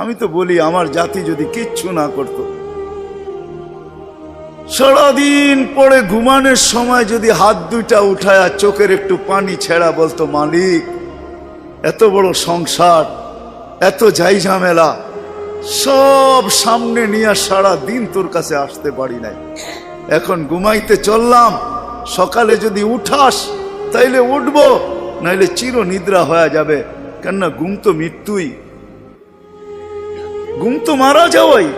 আমি তো বলি, আমার জাতি যদি কিচ্ছু না করত। সারাদিন পরে ঘুমানোর সময় যদি হাত দুইটা উঠায় আর চোখের একটু পানি ছেড়া বলতো, মালিক, এত বড় সংসার, এত যাই ঝামেলা, সব সামনে নিয়ে সারা দিন তোর কাছে আসতে পারি নাই। এখন ঘুমাইতে চললাম, সকালে যদি উঠাস, তাইলে উঠবো, নাইলে চির নিদ্রা হয়ে যাবে। কেননা ঘুম তো মৃত্যুই। ঘুম তো মারা যাওয়াই।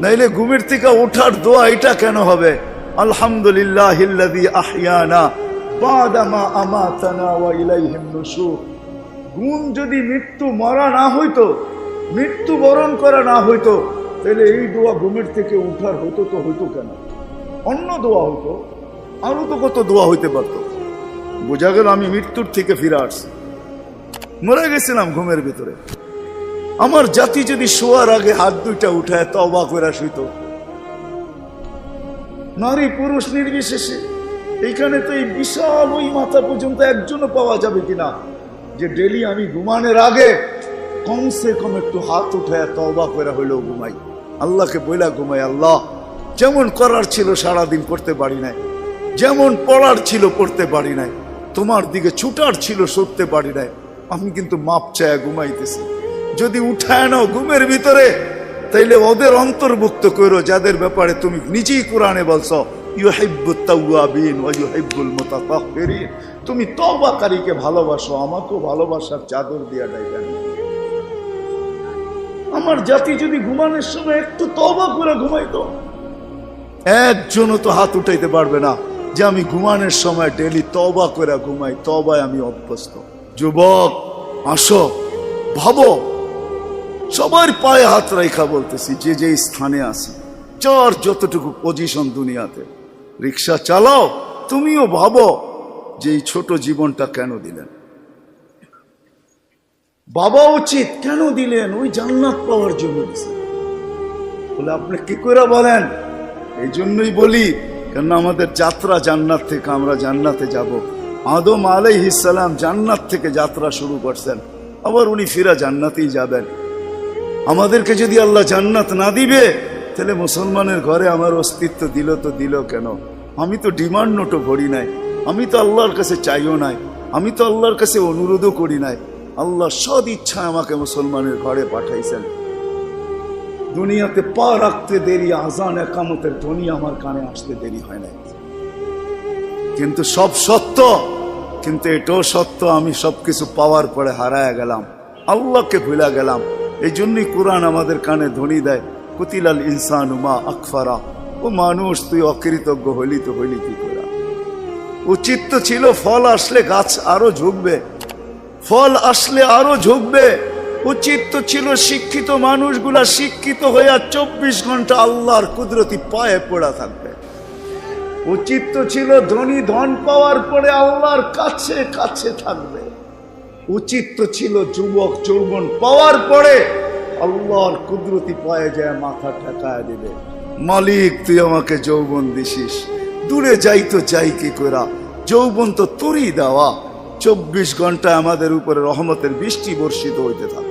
নাইলে ঘুমের থেকে ওঠার দোয়া এটা কেন হবে? আলহামদুলিল্লাহ ওয়া ঘুম যদি মৃত্যু মরা না হইতো, মৃত্যু বরণ করা না হইতো তাহলে এই দোয়া ঘুমের থেকে উঠার হতো তো হইতো কেন? অন্য দোয়া হতো আরও তো কত দোয়া হইতে পারতো। বোঝা গেল আমি মৃত্যুর থেকে ফিরে আসছি। মরে গেছিলাম ঘুমের ভিতরে। আমার জাতি যদি শোয়ার আগে হাত দুইটা উঠায় তবা করে শুইত। নারী পুরুষ নির্বিশেষে এইখানে তো এই বিশাল ওই মাথা পর্যন্ত একজনও পাওয়া যাবে কিনা? যে ডেলি আমি ঘুমানোর আগে কমসে কম একটু হাত উঠায় তবা করে হইলেও ঘুমাই। আল্লাহকে বইলা ঘুমাই, আল্লাহ, যেমন করার ছিল সারাদিন করতে পারি নাই, যেমন পড়ার ছিল পড়তে পারি নাই, তোমার দিকে ছুটার ছিল সরতে পারি নাই, আমি কিন্তু মাপ চায় ঘুমাইতেছি। যদি উঠায় নাও ঘুমের ভিতরে, তাইলে ওদের অন্তর্ভুক্ত করো যাদের ব্যাপারে তুমি নিজেই কোরআনে বলছো তুমি তওবাকারীকে ভালোবাসো, আমাকেও ভালোবাসার চাদর দিয়া ডাইবেন আমার জাতি যদি ঘুমানোর সময় একটু তওবা করে ঘুমাইতো, একজনও তো হাত উঠাইতে পারবে না যে আমি ঘুমানোর সময় ডেলি তবা করে ঘুমাই তবায় আমি অভ্যস্ত। যুবক, আসো, ভাবো। সবার পায়ে হাত রেখা বলতেছি, যে যে স্থানে আছি চার যতটুকু পজিশন দুনিয়াতে, রিক্সা চালাও, তুমিও ভাবো যে এই ছোট জীবনটা কেন দিলেন? বাবা উচিত, কেন দিলেন? ওই জান্নাত পাওয়ার জন্য বলে, আপনি কি করে বলেন? এই জন্যই বলি কেন আমাদের যাত্রা জান্নাত থেকে আমরা জান্নাতে যাব। আদম আলাইহিসালাম জান্নাত থেকে যাত্রা শুরু করছেন, আবার উনি ফিরা জান্নাতেই যাবেন। আমাদেরকে যদি আল্লাহ জান্নাত না দিবে, তাহলে মুসলমানের ঘরে আমার অস্তিত্ব দিল তো দিল কেন? আমি তো ডিমান্ড নোটও ভরি নাই, আমি তো আল্লাহর কাছে চাইও নাই, আমি তো আল্লাহর কাছে অনুরোধও করি নাই। আল্লাহ সদ ইচ্ছা আমাকে মুসলমানের ঘরে পাঠাইছেন। দুনিয়াতে পা রাখতে দেরি, আজান একামতের ধ্বনি আমার কানে আসতে দেরি হয় নাই। কিন্তু সব সত্য, কিন্তু এটাও সত্য, আমি সবকিছু পাওয়ার পরে হারায় গেলাম, আল্লাহকে ভুলা গেলাম। এই জন্যই কোরআন আমাদের কানে ধ্বনি দেয়, কুতিলাল ইনসান উমা আকফারা। ও মানুষ, তুই অকৃতজ্ঞ হলি তো হলি কি করা? উচিত তো ছিল ফল আসলে গাছ আরও ঝুঁকবে। ফল আসলে আরও ঝুঁকবে। উচিত তো ছিল শিক্ষিত মানুষগুলা শিক্ষিত হইয়া চব্বিশ ঘণ্টা আল্লাহর কুদরতি পায়ে পড়া থাকবে। উচিত তো ছিল ধনী ধন পাওয়ার পরে আল্লাহর কাছে কাছে থাকবে। উচিত তো ছিল যুবক, যৌবন পাওয়ার পরে আল্লাহর কুদরতি পায়ে যায়, মাথা ঠেকায় দিবে মালিক, তুই আমাকে যৌবন দিছিস। দূরে যাই তো যাই কি করা যৌবন তো তোরই দেওয়া। চব্বিশ ঘণ্টা আমাদের উপরে রহমতের বৃষ্টি বর্ষিত হইতে থাকে।